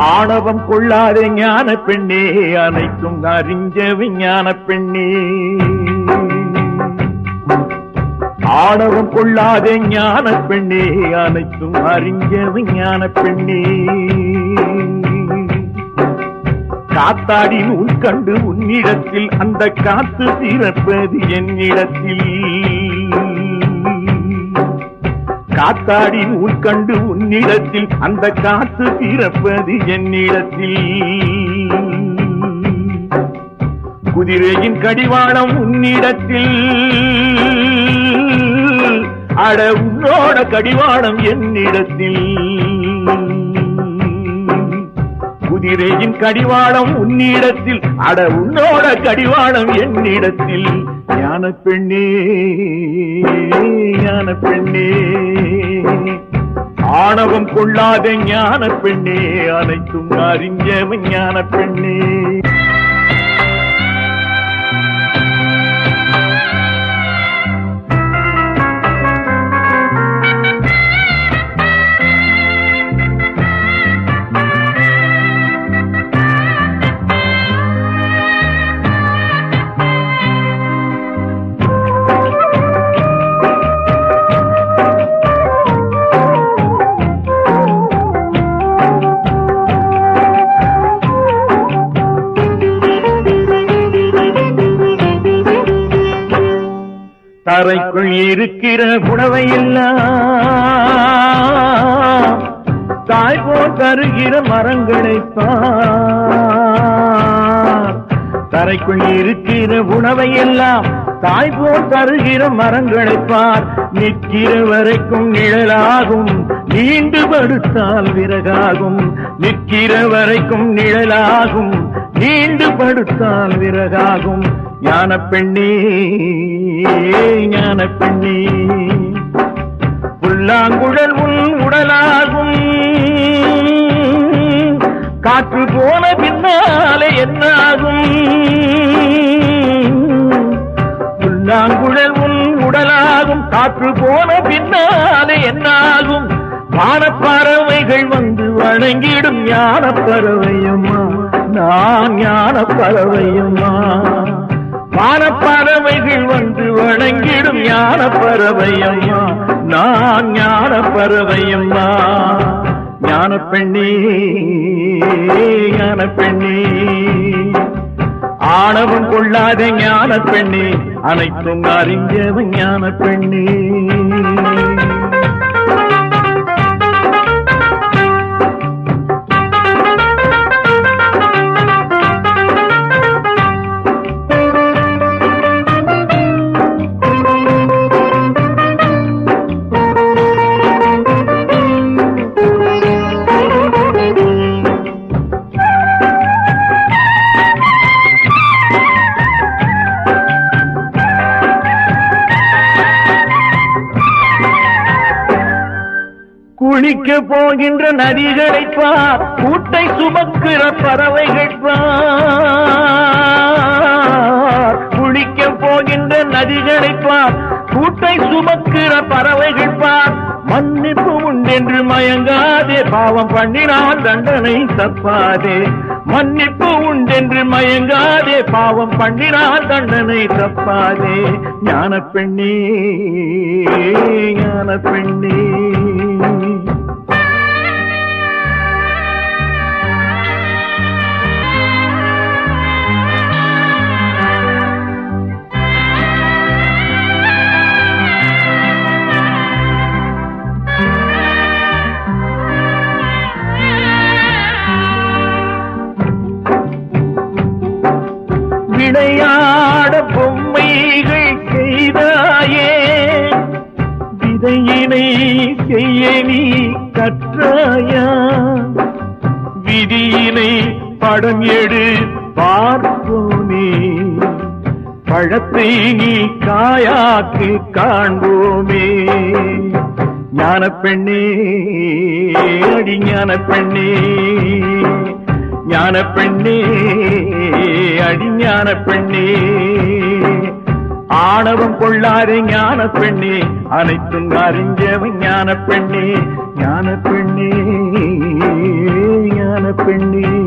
ஆணவம் கொள்ளாத ஞான பெண்ணே அனைத்தும் அறிஞ்ச விஞ்ஞான பெண்ணே. ஆணவம் கொள்ளாத ஞான பெண்ணே அனைத்தும் அறிஞ்ச விஞ்ஞான பெண்ணே. காத்தாடி நூல் கண்டு உன்னிடத்தில் அந்த காத்து தீரப்பது என்னிடத்தில். காத்தாடி உட்கண்டு உன்னிடத்தில் அந்த காத்து பிறப்பது என்னிடத்தில். குதிரையின் கடிவாளம் உன்னிடத்தில். அட உன்னோட கடிவாளம் என்னிடத்தில். குதிரையின் கடிவாளம் உன்னிடத்தில். அட உன்னோட கடிவாளம் என்னிடத்தில். ஞான பெண்ணே ஞான பெண்ணே. ஆணவம் கொள்ளாத ஞான பெண்ணே அனைத்தும் அறிஞ்சவன் ஞான பெண்ணே. தரைக்குள் இருக்கிற புடவை எல்லாம் தாய் போல் தருகிற மரங்களை தரைக்குள் இருக்கிற உணவை எல்லாம் தாய் போல் தருகிற மரங்களை பார் நிற்கிற வரைக்கும் நிழலாகும் நீண்டு படுத்தால் விறகாகும். நிற்கிற வரைக்கும் நிழலாகும் நீண்டு படுத்தால் விறகாகும். ஞான பெண்ணே ஞான பெண்ணே. புல்லாங்குழல் உன் உடலாகும். காற்று போன பின்னாலே என்னாகும். புல்லாங்குழல் உன் உடலாகும். காற்று போன பின்னாலே என்னாகும். வானப்பறவைகள் வந்து வணங்கிடும் ஞான பறவையம்மா நான் ஞான பறவையம்மா வானப்பறவைகள் பறவையம்மா நான் ஞான பறவையம்மா ஞான பெண்ணே ஞான பெண்ணே. ஆணவம் கொள்ளாத ஞான பெண்ணே அனைத்தும் அறிஞ்சவன் ஞான பெண்ணே. குளிக்க போகின்ற நதிகளை பார் கூட்டை சுமக்கிற பறவைகள் பார். குளிக்க போகின்ற நதிகளை பார் கூட்டை சுமக்கிற பறவைகள் பார். மன்னிப்பு உண்டென்று மயங்காதே பாவம் பண்ணினால் தண்டனை தப்பாதே. மன்னிப்பு உண்டென்று மயங்காதே பாவம் பண்ணினால் தண்டனை தப்பாதே. ஞான பெண்ணே ஞான பெண்ணே வினையினை செய்ய நீ கற்றாயா? விதியினை படம் எடு பார்ப்போமே. பழத்தை நீ காயாக்கு காண்போமே. ஞான பெண்ணே அடி ஞான பெண்ணே ஞான பெண்ணே அடி ஞான பெண்ணே ஆணவம் கொள்ளாதே ஞான பெண்ணே. அனைத்தும் அறிஞ்சவன் ஞான பெண்ணே. ஞான பெண்ணே ஞான பெண்ணே.